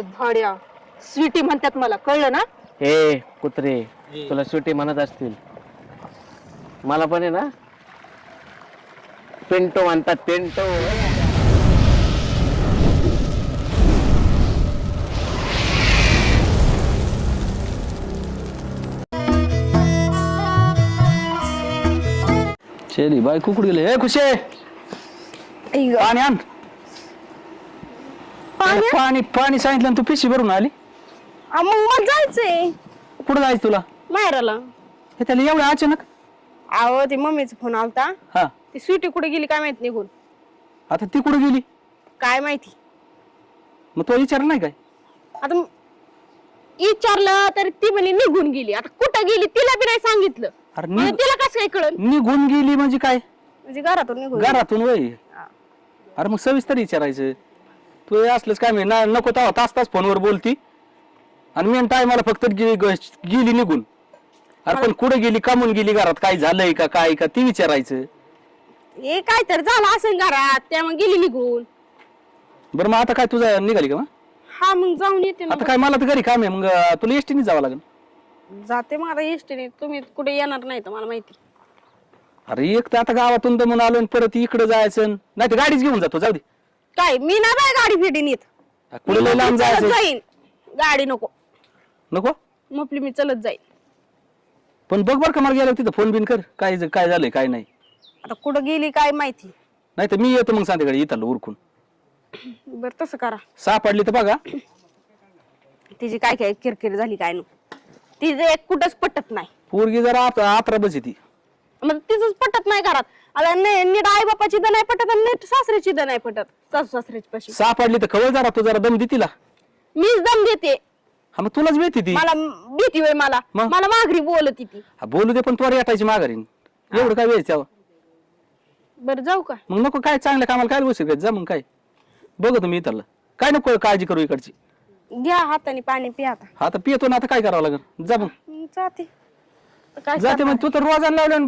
भाड्या. स्वीटी म्हणतात मला कळलं ना? हे कुत्रे तुला सुटी म्हणत असतील. मला पण आहे ना? पेंटो म्हणतात पेंटो. शेरी बाय कुकड गेले. हे खुशे. पाणी आण. पाणी? पाणी पाणी सांगितलं आणि तू पिशी भरून आली. आ, मग मला जायचंय. कुठं जायचं तुला? माहेराला. हे त्याला एवढं अचानक? अहो ते मम्मीचा फोन आलता. हा. ती स्वीटी कुठे गेली काय माहीत निघून. आता ती कुठं गेली? काय माहिती. मग तो विचारलं नाही काय? आता म- विचारलं तर ती म्हणे निघून गेली. आता कुठं गेली तिला बी नाही सांगितलं. अरे म्हणजे तिला कसं काय कळलं निघून गेली म्हणजे काय? म्हणजे घरातून निघून. घरातून वय अरे मग सविस्तर विचारायचं. तू असलंच काय ना नको तेव्हा तास तास फोनवर बोलती. आणि मेन टायमाला फक्त गे- ग- गेली निघून. अरे पण कुठे गेली? कामून गेली घरात? काय झालंय का? काय का? ती विचारायचं. हे काय तर झालं असेल घरात त्यामुळे गेली निघून. बरं मग आता काय तुझा निघाली का मग? हा मग जाऊन येते ना आता काय मला तर घरी काम आहे मग अं, तुला एसटीने जावं लागेल. जाते मग आता एसटीने तुम्ही कुठे येणार नाही तर मला माहिती. अरे एक तर आता गावातून दमून आलो आणि परत इकडे जायचं नाही तर गाडीच घेऊन जातो जाऊ दे. काय? मी ना बाय गाडी फिडीन येत कुठे लय लांब चलत जायचं? जाईन. गाडी नको. नको? मपली मी चलत जाईन. पण बघ बरं का मला गेलं तिथं फोन बिन कर. काय ज- काय झालंय काय नाही. आता कुठं गेली काय माहिती? नाही तर मी येतो मग संध्याकाळी इथं उरकून. बर तसं करा. सापडली तर बघा. तिची काय काय किरकिर झाली काय नु तिचं एक कुठंच पटत नाही. पोरगी जरा आत- आतरा बस ती. मग तिचंच पटत नाही घरात. आता ने- नीट आई बापाची तर नाही पटत आणि नीट सासऱ्याची तर नाही पटत. सासू सासऱ्याची पाशी सापडली तर खवळ जरा तू जरा दम दे तिला. मीच दम देते. हा मग तुलाच भेटी ती. मला भीती होय मला. मग? मला माघरी बोलत ती. हा, बोलू दे पण तू येटायची माघारीन एवढं काय वेळ त्यावर? बरं जाऊ का? मग नको काय चांगल्या कामाला काय बसू जा मग काय? बघ तुम्ही इथलं काय नको काळजी करू इकडची. घ्या हाताने पाणी पिया आता. हा तर पियतो ना आता काय करावं लागेल? जा मग. जाते. काय जाते मग तू तर रोजानं लावलं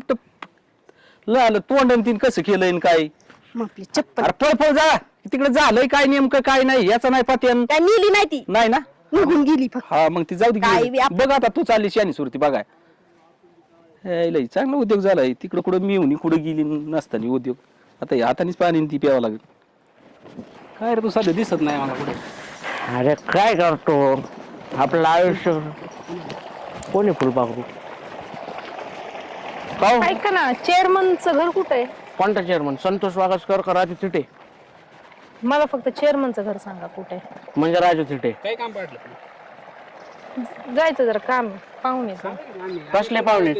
लावलं तोंड तीन कसं केलंय काय? मग आपली चप्पल. अरे पळ पळ जा. तिकडे झालंय काय नेमकं काय नाही याचा नाही पात्यान मिली नाही ती? नाही ना? निघून गेली फक्त. हा मग ती जाऊ दे काय गेली. बी आप- बघ आता तू चालली शानी सुरती बघाय. हे लय चांगला उद्योग झालाय. तिकडं कुठं मी होणी कुठं गेली नसताना उद्योग. आता या हातानेच पाणी ती प्यावं लागेल. काय रे तू सध्या दिसत नाही मला कुठे. अरे काय करतो? आपलं आयुष्य कोणी फुलपाखरू? पाहू. ऐका ना चेअरमनचं घर कुठं आहे? कोणता चेअरमन संतोष वागसकर का राजू थिटे? मला फक्त चेअरमनचं घर सांगा कुठे म्हणजे राजू थिटे. काय काम पडलं? जायचं जरा काम पाहुणे. कसले पाहुणे?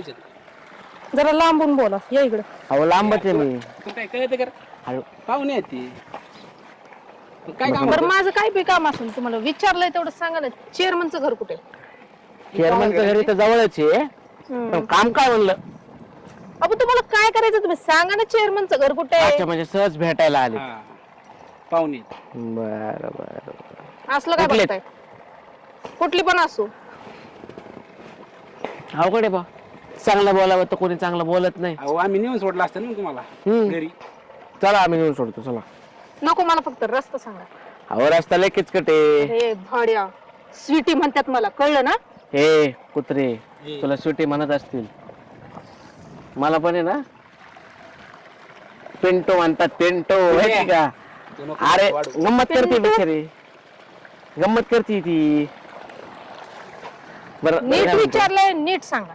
जरा लांबून बोला या इकडं. अहो लांबच आहे मी. तू काय कळत कर अरे पाहुणे आहेत ती. मग काय काम बरं माझं काय बी काम असेल तुम्हाला विचारलंय तेवढं सांगा ना चेअरमनचं घर कुठे चेअरमनचं घरी तर जवळच आहे. पण काम काय म्हणलं? अबो तुम्हाला काय करायचं? तुम्ही सांगा ना चेअरमनचं घर कुठे अच्छा म्हणजे सहज भेटायला आले. हा. पाहुणे. बर बर असलं काय कुठले? बघताय कुठली पण असो. अवघड आहे बा. चांगलं बोलावं तर कोणी चांगलं बोलत नाही. अहो आम्ही नेऊन सोडला असतं ना तुम्हाला. हम्म. घरी. चला आम्ही नेऊन सोडतो चला. नको मला फक्त रस्ता सांगा. अहो रस्ता लय किचकटे हे भाड्या. स्वीटी म्हणतात मला कळलं ना? हे कुत्रे तुला सुटी म्हणत असतील. मला पण आहे ना. पेंटो म्हणतात पेंटो माहिती का? तू नको अरे वाढवू. गंमत करते पेंटो? बिचारी. गंमत करते ती. बरं नीट? विचारलंय नीट सांगा.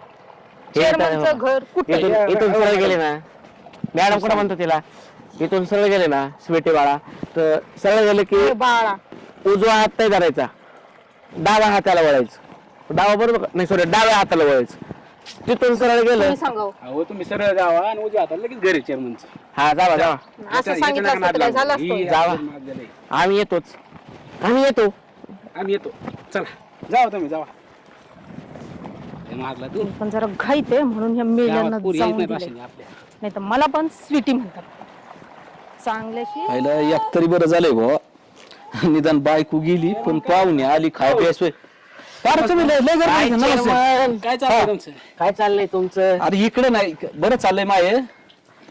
चेअरमनचं घर कुठे? इथून इथून सरळ गेले ना. मॅडम कुठं म्हणतो तिला? इथून सरळ गेले ना स्वेटी बाळा. तर सरळ गेले की हे बाळा. उजवा हात नाही धरायचा. डाव्या हाताला वळायचं. डावा बरोबर का? नाही सॉरी डाव्या हाताला वळायचं. तिथून सरळ गेलं? तुम्ही सांगावं. अहो तुम्ही सरळ जावा आणि उजव्या हाताला लगेच घरी चेअरमनचं हा जावा जावा. असं सांगितलं असतं तर काय झालं असतं. जावा. आम्ही येतोच. आम्ही येतो. आम्ही येतो. चला. जावा तुम्ही जावा. हे मारला तू. पण जरा घाईत आहे म्हणून ह्या मेल्यांना गावात पोरी येत जाऊन नाही दिलंय. भाषेने आपल्या. नाही तर मला पण स्वीटी म्हणतात. चांगल्याशी एक तरी बरं झालंय भाऊ निदान बायको गेली पण पाहुणे आली खाय प्यासोय फार तुम्ही लय लय काय chairman? काय चाललंय तुमचं? काय चाललंय तुमचं? अरे इकडे नाही बरं चाललंय माये.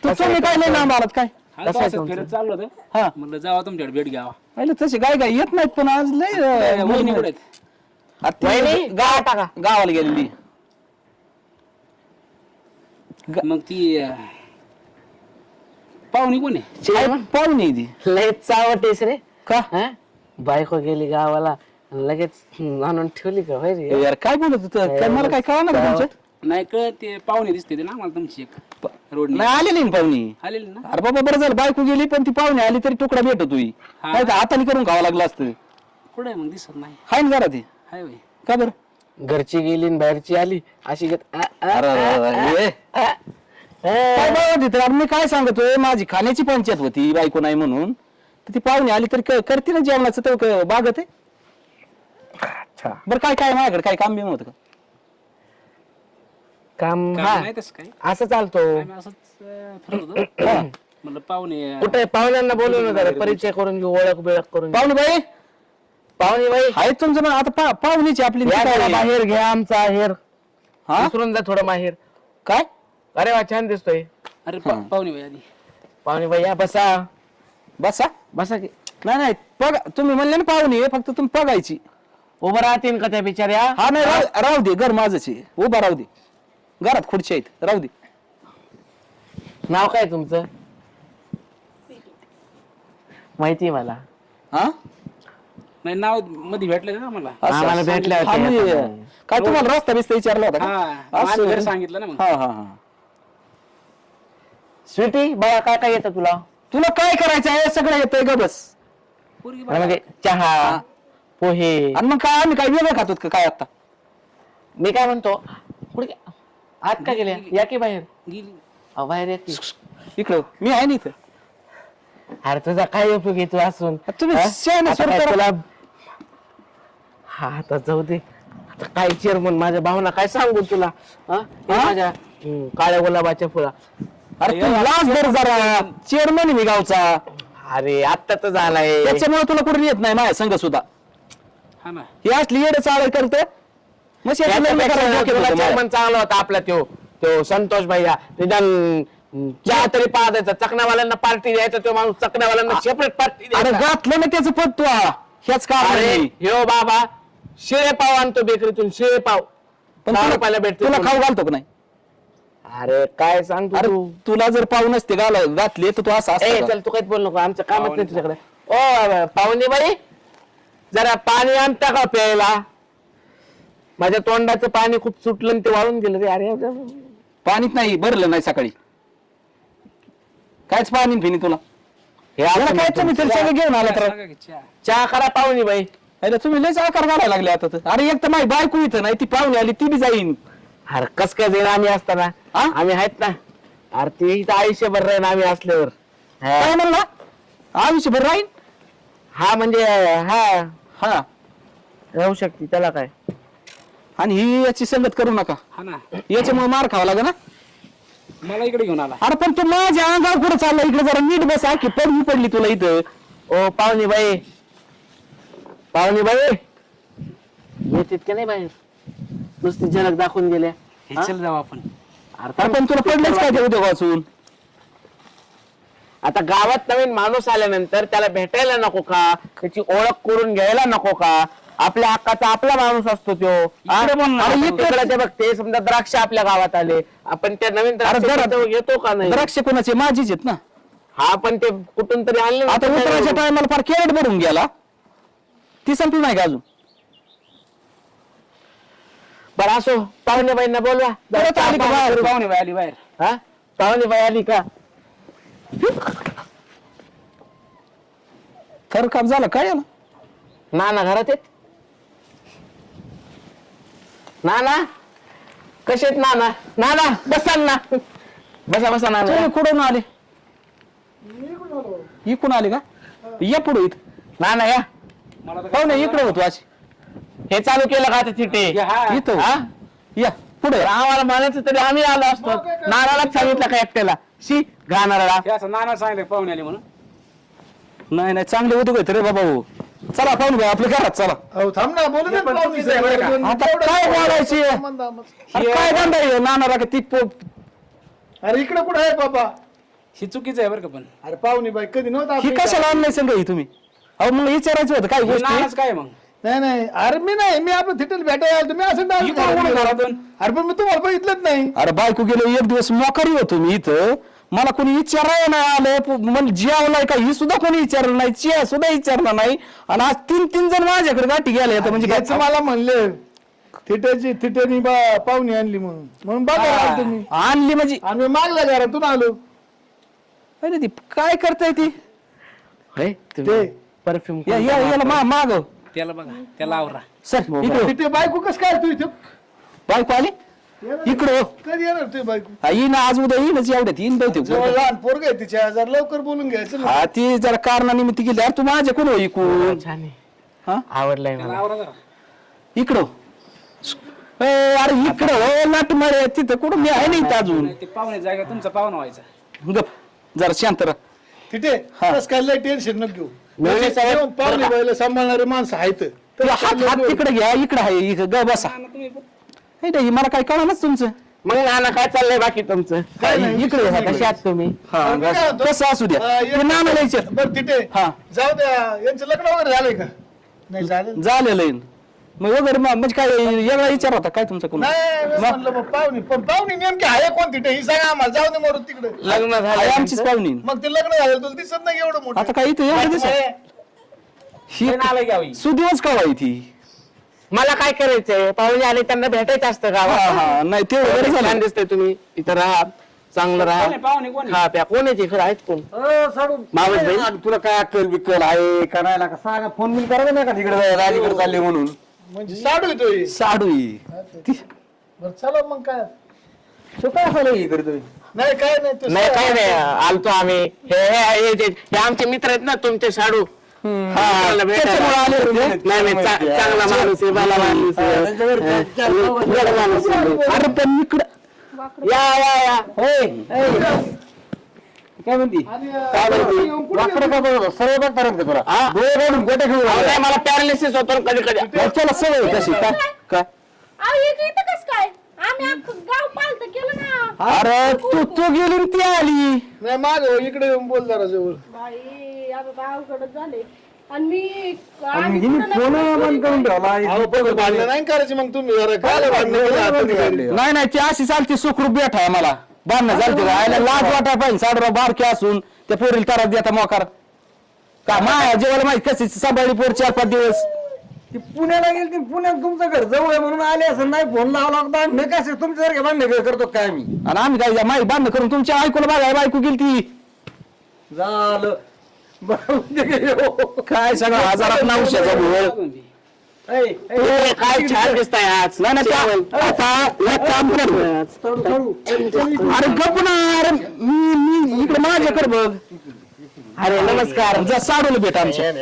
तू तुम्ही काय लय लांब आलात काय? हा, तो कसं आहे असंच तुमचं? फिरत चाललो होतं. हा. म्हणलं जावा तुमच्याकडे भेट घ्यावा. पाहिलं तसे गाय गाय येत नाहीत पण आज लय अं, वहिनी कुठे आहेत? आता ती वहिनी, गावात टाका. गावाला गेलेली मग ती अं, पाहुणी कोण आहे? काय पाहुणी ती. लय चावटेस रे. का? हा? बायको गेली गावाला. लगेच आणून ठेवली का होय रे? यार काय बोलत होतं? काय मला काय कळणार तुमचं? नाही कळत ते पाहुणे दिसते ते ना मला तुमची एक रोड नाही आलेली ना पाहुणी. आलेली ना? अरे बाबा बरं झालं बायको गेली पण ती पाहुणे आली तरी तुकडा भेटत होई हा. नाही तर हाताने करून खावं लागलं असतं. कुठे आहे मग? दिसत नाही. हाय ना जरा ते हाय होय. का बरं? घरची गेली आणि बाहेरची आली. अशी घेत आ, आ, अरे, अरे, अरे, ए. आ. काय बाबा तिथं अरे मी काय सांगतोय? माझी खाण्याची पंचायत होती बायको नाही म्हणून. तर ती पाहुणे आली तरी क- करते ना जेवणाचं तर क- बागत आहे. अच्छा. बरं काय काय माझ्याकडे? काय काम बिम होतं का? काम काय हा. नाही तसं काय असं चालतो. आम्ही असंच अं, फिरत होतो. म्हणलं पाहुणे अं, कुठे? पाहुण्यांना बोलवलं जरा परिचय करून घेऊ ओळख बिळख करून घेऊ. पाहुणे बाई? पाहुणे बाई? आहे तुमचं ना आता पा- पाहुणीची आपली या जरा? बाहेर घ्या आमचा आहेर. हा? विसरून जा थोडं माहेर. काय? अरे वा छान दिसतोय. अरे पा- पाहुणे बाई आधी पाहुणे बाई या बसा. बसा? बसा की. नाही नाही बघा तुम्ही म्हणले ना पाहुणे फक्त तुम्ही बघायची उभं राहतील का त्या बिचाऱ्या? हा नाही राहू राहू दे घर माझंच आहे. उभा राहू दे. घरात खुर्ची आहेत राहू दे. नाव काय तुमचं? माहिती मला. हा? नाही नावमध्ये भेटलं का मला? असं- आम्हाला असं- भेटल्या हा, होत्या म्हणजे, आता. काय तुम्हाला रस्ता बिस्ता विचारला होता हा असं- सांगितलं ना मग. हा हा हा. स्वीटी बाळा काय काय येतं तुला? तुला काय करायचं आहे? सगळं येतंय ग बस. पोरगी मला म्हणजे चहा. पोहे आणि मग काय आम्ही काय वेगळं खातो का काय आता? मी काय म्हणतो कुठे गे- आत का गेल्या या की बाहेर? अहो, बाहेर या की. इकडं मी आहे ना इथं. अरे तुझा काय उपयोग आहे तू असून? तुम्ही हा? शहाणे आता काय. तुला हा आता जाऊ दे. आता काय चेअरमन माझ्या भावना काय सांगू तुला? हा? हे हा? माझ्या हम्म, काळ्या गुलाबाच्या फुला. अरे तू लाज धर जरा. चेअरमन मी गावचा. अरे आत्ता तर झालाय. त्याच्यामुळे तुला कुठे येत नाही माझ्या संघ सुद्धा. हा ना. ही असली येड चाळ करते मग चांगला होता आपला त्यो. तो संतोष भैया निदान चहा तरी पहा द्यायचा चकण्यावाल्यांना पार्टी द्यायचा तो माणूस चकण्यावाल्यांना सेपरेट पार्टी अरे द्यायचा. घातलं ना त्याचं पद तू हा. ह्याच का अरे ह्यो बाबा शिळे पाव आणतो बेकरीतून शिळे पाव. पण दहा तुला भेटते तुला खाऊ घालतो का नाही? अरे काय सांगतो अरे तू? तुला जर पाहू नसते घाल घातले तर तू असं ए असतं का? चल तू काहीच बोल नको. आमचं कामच नाही तुझ्याकडे. ओ पाहुणे बाई. जरा पाणी आणता का प्यायला? माझ्या तोंडाचं पाणी खूप सुटलं आणि ते वाळून गेलं रे. अरे पाणीच नाही भरलं नाही सकाळी. कायच पाणी फिनी तुला? हे याला असं काय म्हणतो. तुम्ही तरी सगळं घेऊन आला तर? चहा. करा पाहुणे बाई. अरे तुम्ही लयच आकार घालायला लागले आता तर. अरे एक तर माझी बायको इथं नाही ती पाहुणे आली ती बी जाईन. अरे कस काय जाईल आम्ही असताना? हा? आम्ही आहेत ना. अरे ते इथं आयुष्यभर राहीन आम्ही असल्यावर. हा. काय म्हणला? आयुष्यभर राहीन? हा म्हणजे हा. हा. राहू शकते त्याला काय? आणि ही याची संगत करू नका. हा ना. याच्यामुळे मार खावा लागेल ना मला इकडे घेऊन आला. अरे पण तू माझ्या अंगावर कुठं चालला इकडे जरा नीट बस की पडली पडली तुला इथं. ओ पाहुणे बाई. पाहुणे बाई. येतात का नाही बाहेर नुसती झलक दाखवून गेल्या. हे चल जाऊ आपण. अरे पण तुला पडलंच काय ते उद्या वाचून आता गावात नवीन माणूस आल्यानंतर त्याला भेटायला नको का? त्याची ओळख करून घ्यायला नको का? आपल्या हक्काचा आपला माणूस असतो तो. हा? इकडे बोल ना. अरे इकडे ते बघ ते समजा द्राक्ष आपल्या गावात आले. आपण त्या नवीन अरे जरा- द्राक्ष घेतो का नाही? द्राक्ष कोणाचे? माझीच आहेत ना. हा पण ते कुठून तरी आणले ना आता उतरायच्या घरून. टायमाला फार कॅरेट भरून गेला. ती संपली नाही का अजून? बरं असो. पाहुणे बाईंना बोलवा. परत आली का बाहेर? पाहुणे बाई आली बाहेर. हा? पाहुणे बाई आली का? खरं काम झालं काय याला? ना ना घरात येत? ना ना कसे आहेत नाना? नाना बसा ना. बसा बसा नाना. तुम्ही कुठून आले? इकडून आले का? या पुढे इथं. नाना या. मला तर पाहू ना इकडे होतो आज. हे चालू केलं का आता तिथे या, हा. इथं हा? या पुढे तर आम्हाला म्हणायचं तरी आम्ही आलो असतो. नानालाच सांगितलं का एकट्याला? शी हे असं नाना सांगितलं पाहुणे आले म्हणून. नाही नाही चांगले उद्योग आहेत रे बाबा हो. चला पाहून घ्या आपल्या घरात चला. अहो थांब ना बोलू दे पण पाहुणे चुकीचं आहे बरं का? साहेब. आता एवढं काय बोलायची? अरे काय धंदा आहे नाना का ती पो- अरे इकडे कुठे आहे बाबा? ही चुकीचं आहे बरं का पण. अरे पाहुणे बाई कधी नव्हता ही कशाला आणलंय संग ही तुम्ही? अहो मग विचारायचं होतं काय गोष्टी. काय मग? नाही नाही अरे मी नाही मी आपलं थिटेल भेटायला आलो. तुम्ही असं इकडं. घरातून? अरे पण मी तुम्हाला बघितलंच नाही. अरे बायको गेलो एक दिवस मोकारी होतो मी इथं. मला कोणी विचारायला नाही आलं. प- म्हणजे जेवलाय का ही सुद्धा कोणी विचारलं नाही चिया सुद्धा विचारलं नाही. आणि आज तीन तीन जण माझ्याकडे गाठी गेले म्हणजे याच काय मला म्हणले थिटेची थिटेनी बा पाहुणी आणली म्हणून. म्हणून बघा तुम्ही. आणली म्हणजे आम्ही मागल्या घरातून आलो. अरे ती काय करताय ती? ते परफ्यूम या- या- याला मा- माग त्याला बघा त्याला आवरा. सर इकडं थिटे बायको कस काय तू इथं? बायको आली? इकडं हो. कधी येणार तुझी बायको? हा, येईन आज उद्या येईनच एवढ्यात येईन जवळ बहुतेक लहान पोरग आहे तिच्या जरा लवकर बोलून घ्यायचं ना. हा ती जरा कारणानिमित्त गेली. अरे तू माझ्या कोण हो इकून? छान आहे. हा? आवडलाय मला. इकडं ए, अरे इकडं हो लाट मारे तिथं कुठं मी आहे नाही इथं अजून. ते पाहुणे जागा तुमचा पाहुणा व्हायचा. गप जरा शांत राहा. तिथे हा. कस काय लय टेन्शन नको घेऊ. येऊन पाहुणे बाईला सांभाळणारे माणसं आहेत. तुला हात हात तिकडे घ्या इकडे आहे इकडं ग बसा. ना तुम्ही हे नाही मला काय कळालंच तुमचं. मग नाना काय चाललंय बाकी तुमचं? काय नाही, इकडे कशा कशा आहात तुम्ही? हा? कसं असू द्या? ते नानाला विचार बरं तिथे. हा. जाऊ द्या यांचं लग्न वगैरे झालंय का? नाही झालं झालेलं आहे. मग वगैरे मग म्हणजे काय वेगळा विचार होता काय तुमचा कोण नाही मी म्हणलं मग पाहुणी पण पाहुणी नेमकी आहे कोण तिथे? ही सांगा आम्हाला जाऊ दे मरून तिकडे. लग्न झालं आमचीच पाहुणी. मग ते लग्न झालं तुला दिसत नाही एवढं मोठं. आता काय इथं एवढं दिसत? आहे. ही घ्यावी सुदिवस का आहे ती? मला काय करायचंय? पाहुणे आले त्यांना भेटायचं असतं हा गावात. हा नाही ते वगैरे छान झालं. दिसतंय तुम्ही. इथं राहा. चांगलं कोण आहे राहा. पाहुणे कोण आहे? हा प्या कोण आहे इकडे आहेत कोण? मावस बहीण? तुला काय अक्कल बिक्कल आहे? का नाही का? सांगा फोन बिल करा नाही का तिकडे राजीकडे चालले म्हणून. म्हणजे साडू येतोय साडू ही. ती- बरं चला मग काय? तो काय झालं इकडे तुम्ही नाही काय नाही ते नाही काय नाही. आलतो आम्ही. हे हे- हे जे- हे आमचे मित्र आहेत ना तुमचे भेटायला. त्याच्यामुळे आले होते. नाही नाही चा- चांगला माणूस आहे भला माणूस आहे. गोड माणूस आहे. अरे पण इकडं. या या या. काय म्हणती? काय म्हणते? बघतारत का तुला? हा? डोळे काढून गोटे घेऊन अहो, नाही, मला पॅरालिसिस होतो कधी कधी त्याला सवय आहे तशी. काय? काय? अहो इथं इथं कसं काय? आम्ही अख्खं गाव पालत केलं ना. अरे तू तू गेली आणि ती आली. नाही माग हो, इकडे येऊन बोल जरा जवळ. बाई. आता अवघडच झाले. आणि मी आणि आम्ही हिने कुठं फोन नाही- बंद करून ठेवला अहो पण भांडणं नाही करायची मग तुम्ही जरा काय भांडणं केलं हाताने काढले? नाही नाही. ती अशी चालती सुखरूप बेठ आहे मला. बांधणं चालते आयला लाज वाटाय पाहिजे साडरा बारके असून त्या पोरीला तारा देता मोकार. का माया जेवायला माहिती कशी सांभाळली पोर चार पाच दिवस? ती पुण्याला गेली ती पुण्यात तुमचं घर जवळ आहे म्हणून आले असं नाही फोन लावला भांडणं कसे तुमच्यासारखे भांडणं करतो काय मी? आणि आम्ही काय माहिती बांधणं करून तुमच्या ऐकूला बघाय बायको गेली ती. झालं. काय सगळं भुवळ तुम्ही काय छान दिसताय आज. त्या- आता काम कर. अरे गप ना अरे मी मी इकडे माझ्याकडे बघ. अरे नमस्कार. जा साडूला भेट आमच्या.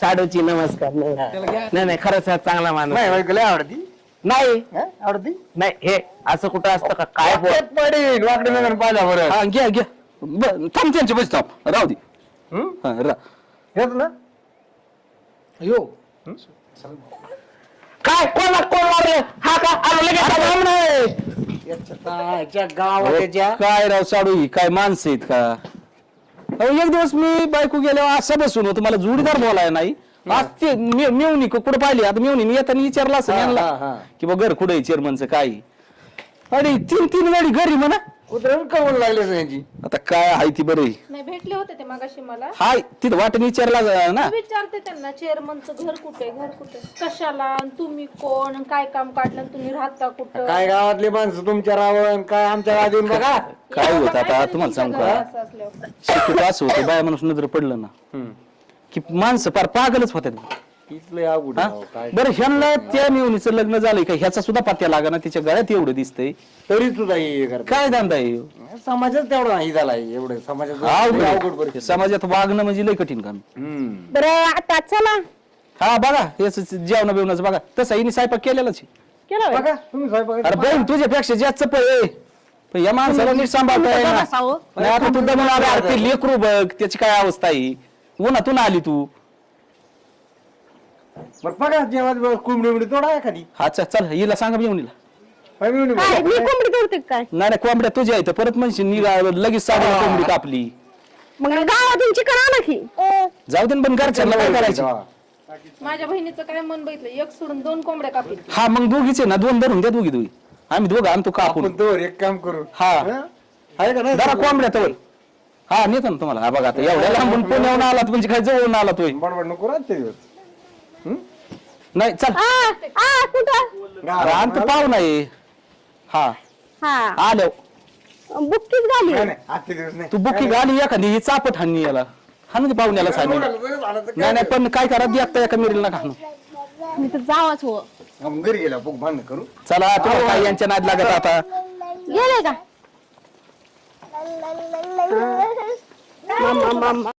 साडूची नमस्कार. नाही. नाही खरंच हा चांगला माणूस नाही आवडती. नाही. हा? आवडती? नाही हे असं कुठं असतं का? काय बोल? वाकड्यात पडेल वाकडे नगर पाहिल्या बरं. हा घ्या घ्या. ब- थांब त्यांच्या थांब. राहू दे. हं? हा, रा. घेत ना यो काय कोण कोण मारले हा का आलो लगेच अरे आलो. थांब ना. याच्या ताच्या गावात त्याच्या काय राव साडू ही काय माणसं आहेत का अहो एक दिवस मी बायको गेल्यावर असं बसून होतो मला जोडीदार बोलाय नाही आज ते मे- मेवणी क- कुठं पाहिली आता मेवणी येताना विचारलं असं हा. की बा घर कुठे चेअरमनचं काय अरे तीन तीन गाडी घरी म्हणा कुत्र्यावर करून लागले त्यांची आता काय आहे ती बरी नाही भेटले होते ते मगाशी मला. हाय तिथं वाटण विचारला जा- ना. विचारते त्यांना चेअरमनचं घर कुठे घर कुठे कशाला? आणि तुम्ही कोण? काय काम काढलं? आणि तुम्ही राहता कुठं? काय गावातली माणसं तुमच्या रावण काय आमच्या येऊन बघा. काय होत आता? तुम्हाला सांगू का? असं असल्यावर. असं होतं बाया माणूस नजर पडलं ना. की माणसं फार पागलच होत्यात इथलं अवघड हा? आहे राव, काय बरं ह्यांना त्या मिवणीचं लग्न झालंय का ह्याचा सुद्धा पत्त्या लागा ना तिच्या गळ्यात एवढं दिसतंय तरी सुद्धा हे करतात. काय धंदा आहे ह्यो? समाजच तेवढा नाही झालाय एवढं समाजाचं अवघड लय आहे. अवघड परिस्थिती. समाजात वागणं म्हणजे लय कठीण काम हम्म. बरं आता चला हा बघा हेच जेवण बिवणाचं बघा तसं हिने स्वयंपाक केलेलाच आहे. केलं होय? बघा तुम्ही स्वयंपाक अरे बहीण तुझ्यापेक्षा जास्त पळ आहे. पण या माणसाला नीट सांभाळता. नाही आता तू दमून आला अरे ते लेकरू बघ त्याची काय अवस्था आहे उन्हातून आली तू बरं बघा जेव्हा कोंबडी उमडी तोडा एखादी. हा चल चल हिला सांगा मिवणीला बाई मिवणी काय बघा. मी कोंबडी तोडते का काय? नाही नाही कोंबड्या तुझ्या इथं. परत म्हणशील निघा लगेच साडू कोंबडी कापली. मग गावातून चिकन आणा की. जाऊ दे ना, पण घरच्यांना काय करायचं? माझ्या बहिणीचं काय मन बघितलं? एक सोडून दोन कोंबड्या कापील हा मग दोघीचे ना दोन धरून द्या दोघी दोघी. आम्ही दोघं आणतो कापून. आपण तोवर एक काम करू. हा. हं? आहे का नाही? जरा कोंबड्या तवर. हा नेतो ना तुम्हाला. हा बघा आता एवढ्या लांबून पुण्याहून आलात म्हणजे काय जवळून आला तोय बडबड नको राहत ते दिवस. नाही चल. आ, आ, कुठं? अरे पाहू नाही. हा. हा. आलो. बुक्कीच घाली नाही, नाही, आजचे दिवस नाही. तू बुकी घाली एखादी ही चापट हानी याला. हाणू पाहुण्याला सांगितलं नाही नाही पण काय करा एकटा एका मिरीला नका हाणू. मी तर जावाच हो. आपण घरी गेला बघ भांडण करू. चला तुम्हाला काय यांच्या नाद लागत आता? गेले का? मामा मामा.